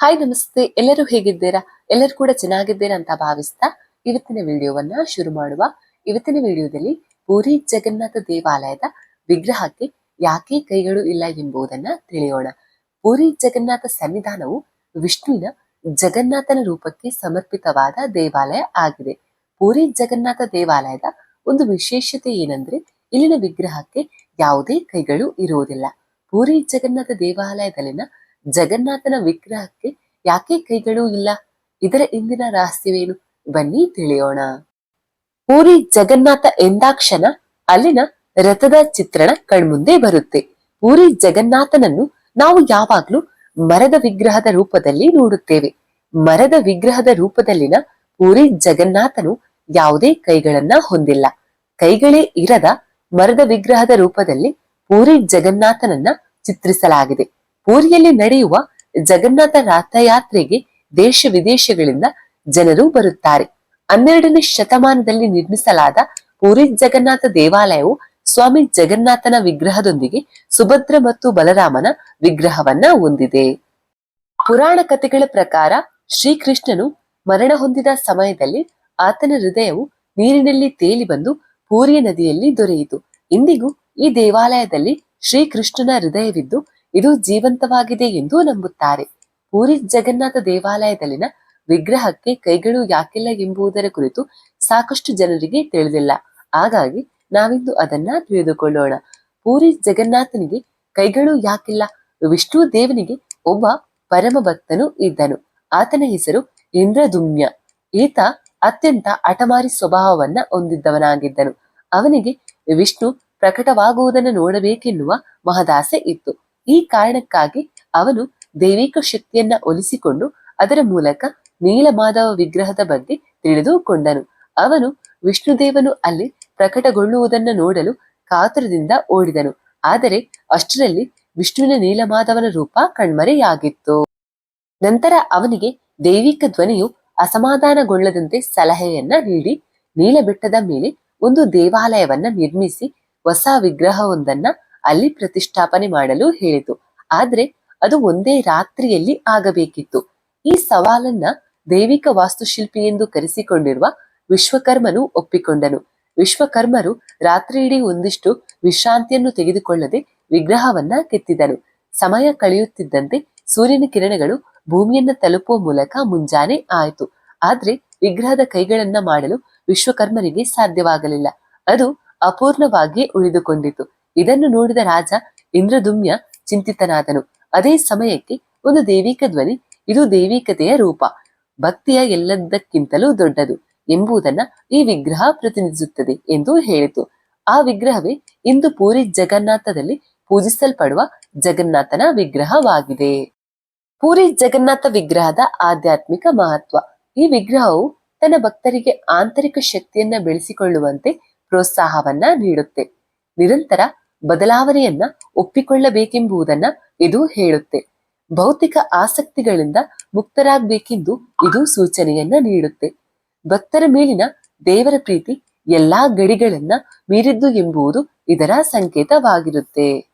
Hi ನಮಸ್ತೆ. ಎಲ್ಲರೂ ಹೇಗಿದ್ದೀರಾ? ಎಲ್ಲರೂ ಕೂಡ ಚೆನ್ನಾಗಿದ್ದೀರಾ ಅಂತ ಭಾವಿಸ್ತಾ ಇವತ್ತಿನ ವಿಡಿಯೋವನ್ನ ಶುರು ಮಾಡುವ. ಇವತ್ತಿನ ವಿಡಿಯೋದಲ್ಲಿ ಪೂರಿ ಜಗನ್ನಾಥ ದೇವಾಲಯದ ವಿಗ್ರಹಕ್ಕೆ ಯಾಕೆ ಕೈಗಳು ಇಲ್ಲ ಎಂಬುದನ್ನ ತಿಳಿಯೋಣ. ಪೂರಿ ಜಗನ್ನಾಥ ಸನ್ನಿಧಾನವು ವಿಷ್ಣುವಿನ ಜಗನ್ನಾಥನ ರೂಪಕ್ಕೆ ಸಮರ್ಪಿತವಾದ ದೇವಾಲಯ ಆಗಿದೆ. ಪೂರಿ ಜಗನ್ನಾಥ ದೇವಾಲಯದ ಒಂದು ವಿಶೇಷತೆ ಏನಂದ್ರೆ ಇಲ್ಲಿನ ವಿಗ್ರಹಕ್ಕೆ ಯಾವುದೇ ಕೈಗಳು ಇರುವುದಿಲ್ಲ. ಪೂರಿ ಜಗನ್ನಾಥ ದೇವಾಲಯದಲ್ಲಿನ ಜಗನ್ನಾಥನ ವಿಗ್ರಹಕ್ಕೆ ಯಾಕೆ ಕೈಗಳು ಇಲ್ಲ? ಇದರ ಇಂದಿನ ರಹಸ್ಯವೇನು? ಬನ್ನಿ ತಿಳಿಯೋಣ. ಪೂರಿ ಜಗನ್ನಾಥ ಎಂದಾಕ್ಷಣ ಅಲ್ಲಿನ ರಥದ ಚಿತ್ರಣ ಕಣ್ಮುಂದೆ ಬರುತ್ತೆ. ಪೂರಿ ಜಗನ್ನಾಥನನ್ನು ನಾವು ಯಾವಾಗ್ಲೂ ಮರದ ವಿಗ್ರಹದ ರೂಪದಲ್ಲಿ ನೋಡುತ್ತೇವೆ. ಮರದ ವಿಗ್ರಹದ ರೂಪದಲ್ಲಿನ ಪೂರಿ ಜಗನ್ನಾಥನು ಯಾವುದೇ ಕೈಗಳನ್ನ ಹೊಂದಿಲ್ಲ. ಕೈಗಳೇ ಇರದ ಮರದ ವಿಗ್ರಹದ ರೂಪದಲ್ಲಿ ಪೂರಿ ಜಗನ್ನಾಥನನ್ನ ಚಿತ್ರಿಸಲಾಗಿದೆ. ಪೂರಿಯಲ್ಲಿ ನಡೆಯುವ ಜಗನ್ನಾಥ ರಥಯಾತ್ರೆಗೆ ದೇಶ ವಿದೇಶಗಳಿಂದ ಜನರು ಬರುತ್ತಾರೆ. ಹನ್ನೆರಡನೇ ಶತಮಾನದಲ್ಲಿ ನಿರ್ಮಿಸಲಾದ ಪೂರಿ ಜಗನ್ನಾಥ ದೇವಾಲಯವು ಸ್ವಾಮಿ ಜಗನ್ನಾಥನ ವಿಗ್ರಹದೊಂದಿಗೆ ಸುಭದ್ರ ಮತ್ತು ಬಲರಾಮನ ವಿಗ್ರಹವನ್ನ ಹೊಂದಿದೆ. ಪುರಾಣ ಕಥೆಗಳ ಪ್ರಕಾರ ಶ್ರೀಕೃಷ್ಣನು ಮರಣ ಹೊಂದಿದ ಸಮಯದಲ್ಲಿ ಆತನ ಹೃದಯವು ನೀರಿನಲ್ಲಿ ತೇಲಿ ಬಂದು ಪೂರಿಯ ನದಿಯಲ್ಲಿ ದೊರೆಯಿತು. ಇಂದಿಗೂ ಈ ದೇವಾಲಯದಲ್ಲಿ ಶ್ರೀಕೃಷ್ಣನ ಹೃದಯವಿದ್ದು ಇದು ಜೀವಂತವಾಗಿದೆ ಎಂದು ನಂಬುತ್ತಾರೆ. ಪೂರಿ ಜಗನ್ನಾಥ ದೇವಾಲಯದಲ್ಲಿನ ವಿಗ್ರಹಕ್ಕೆ ಕೈಗಳು ಯಾಕಿಲ್ಲ ಎಂಬುದರ ಕುರಿತು ಸಾಕಷ್ಟು ಜನರಿಗೆ ತಿಳಿದಿಲ್ಲ. ಹಾಗಾಗಿ ನಾವಿಂದು ಅದನ್ನ ತಿಳಿದುಕೊಳ್ಳೋಣ. ಪೂರಿ ಜಗನ್ನಾಥನಿಗೆ ಕೈಗಳು ಯಾಕಿಲ್ಲ? ವಿಷ್ಣು ದೇವನಿಗೆ ಒಬ್ಬ ಪರಮ ಭಕ್ತನು ಇದ್ದನು. ಆತನ ಹೆಸರು ಇಂದ್ರದುಮ್ಯ. ಈತ ಅತ್ಯಂತ ಅಟಮಾರಿ ಸ್ವಭಾವವನ್ನ ಹೊಂದಿದ್ದವನಾಗಿದ್ದನು. ಅವನಿಗೆ ವಿಷ್ಣು ಪ್ರಕಟವಾಗುವುದನ್ನು ನೋಡಬೇಕೆನ್ನುವ ಮಹದಾಸೆ ಇತ್ತು. ಈ ಕಾರಣಕ್ಕಾಗಿ ಅವನು ದೈವಿಕ ಶಕ್ತಿಯನ್ನ ಒಲಿಸಿಕೊಂಡು ಅದರ ಮೂಲಕ ನೀಲಮಾಧವ ವಿಗ್ರಹದ ಬಗ್ಗೆ ತಿಳಿದುಕೊಂಡನು ಅವನು ವಿಷ್ಣುದೇವನು ಅಲ್ಲಿ ಪ್ರಕಟಗೊಳ್ಳುವುದನ್ನು ನೋಡಲು ಕಾತುರದಿಂದ ಓಡಿದನು. ಆದರೆ ಅಷ್ಟರಲ್ಲಿ ವಿಷ್ಣುವಿನ ನೀಲಮಾಧವನ ರೂಪ ಕಣ್ಮರೆಯಾಗಿತ್ತು. ನಂತರ ಅವನಿಗೆ ದೈವಿಕ ಧ್ವನಿಯು ಅಸಮಾಧಾನಗೊಳ್ಳದಂತೆ ಸಲಹೆಯನ್ನ ನೀಡಿ ನೀಲಬೆಟ್ಟದ ಮೇಲೆ ಒಂದು ದೇವಾಲಯವನ್ನ ನಿರ್ಮಿಸಿ ಹೊಸ ವಿಗ್ರಹವೊಂದನ್ನ ಅಲ್ಲಿ ಪ್ರತಿಷ್ಠಾಪನೆ ಮಾಡಲು ಹೇಳಿತು. ಆದ್ರೆ ಅದು ಒಂದೇ ರಾತ್ರಿಯಲ್ಲಿ ಆಗಬೇಕಿತ್ತು. ಈ ಸವಾಲನ್ನ ದೈವಿಕ ವಾಸ್ತುಶಿಲ್ಪಿ ಎಂದು ಕರೆಸಿಕೊಂಡಿರುವ ವಿಶ್ವಕರ್ಮನು ಒಪ್ಪಿಕೊಂಡನು. ವಿಶ್ವಕರ್ಮರು ರಾತ್ರಿಯಿಡೀ ಒಂದಿಷ್ಟು ವಿಶ್ರಾಂತಿಯನ್ನು ತೆಗೆದುಕೊಳ್ಳದೆ ವಿಗ್ರಹವನ್ನ ಕೆತ್ತಿದನು. ಸಮಯ ಕಳೆಯುತ್ತಿದ್ದಂತೆ ಸೂರ್ಯನ ಕಿರಣಗಳು ಭೂಮಿಯನ್ನ ತಲುಪುವ ಮೂಲಕ ಮುಂಜಾನೆ ಆಯಿತು. ಆದ್ರೆ ವಿಗ್ರಹದ ಕೈಗಳನ್ನ ಮಾಡಲು ವಿಶ್ವಕರ್ಮರಿಗೆ ಸಾಧ್ಯವಾಗಲಿಲ್ಲ. ಅದು ಅಪೂರ್ಣವಾಗಿ ಉಳಿದುಕೊಂಡಿತು. ಇದನ್ನು ನೋಡಿದ ರಾಜ ಇಂದ್ರದುಮ್ಯ ಚಿಂತಿತನಾದನು. ಅದೇ ಸಮಯಕ್ಕೆ ಒಂದು ದೇವಿಕ ಧ್ವನಿ, ಇದು ದೈವಿಕತೆಯ ರೂಪ. ಭಕ್ತಿಯ ಎಲ್ಲದಕ್ಕಿಂತಲೂ ದೊಡ್ಡದು ಎಂಬುದನ್ನ ಈ ವಿಗ್ರಹ ಪ್ರತಿನಿಧಿಸುತ್ತದೆ ಎಂದು ಹೇಳಿತು. ಆ ವಿಗ್ರಹವೇ ಇಂದು ಪೂರಿ ಜಗನ್ನಾಥದಲ್ಲಿ ಪೂಜಿಸಲ್ಪಡುವ ಜಗನ್ನಾಥನ ವಿಗ್ರಹವಾಗಿದೆ. ಪೂರಿ ಜಗನ್ನಾಥ ವಿಗ್ರಹದ ಆಧ್ಯಾತ್ಮಿಕ ಮಹತ್ವ. ಈ ವಿಗ್ರಹವು ತನ್ನ ಭಕ್ತರಿಗೆ ಆಂತರಿಕ ಶಕ್ತಿಯನ್ನ ಬೆಳೆಸಿಕೊಳ್ಳುವಂತೆ ಪ್ರೋತ್ಸಾಹವನ್ನ ನೀಡುತ್ತೆ. ನಿರಂತರ ಬದಲಾವಣೆಯನ್ನ ಒಪ್ಪಿಕೊಳ್ಳಬೇಕೆಂಬುದನ್ನ ಇದು ಹೇಳುತ್ತೆ. ಭೌತಿಕ ಆಸಕ್ತಿಗಳಿಂದ ಮುಕ್ತರಾಗಬೇಕೆಂದು ಇದು ಸೂಚನೆಯನ್ನ ನೀಡುತ್ತೆ. ಭಕ್ತರ ಮೇಲಿನ ದೇವರ ಪ್ರೀತಿ ಎಲ್ಲಾ ಗಡಿಗಳನ್ನ ಮೀರಿದ್ದು ಎಂಬುದು ಇದರ ಸಂಕೇತವಾಗಿರುತ್ತೆ.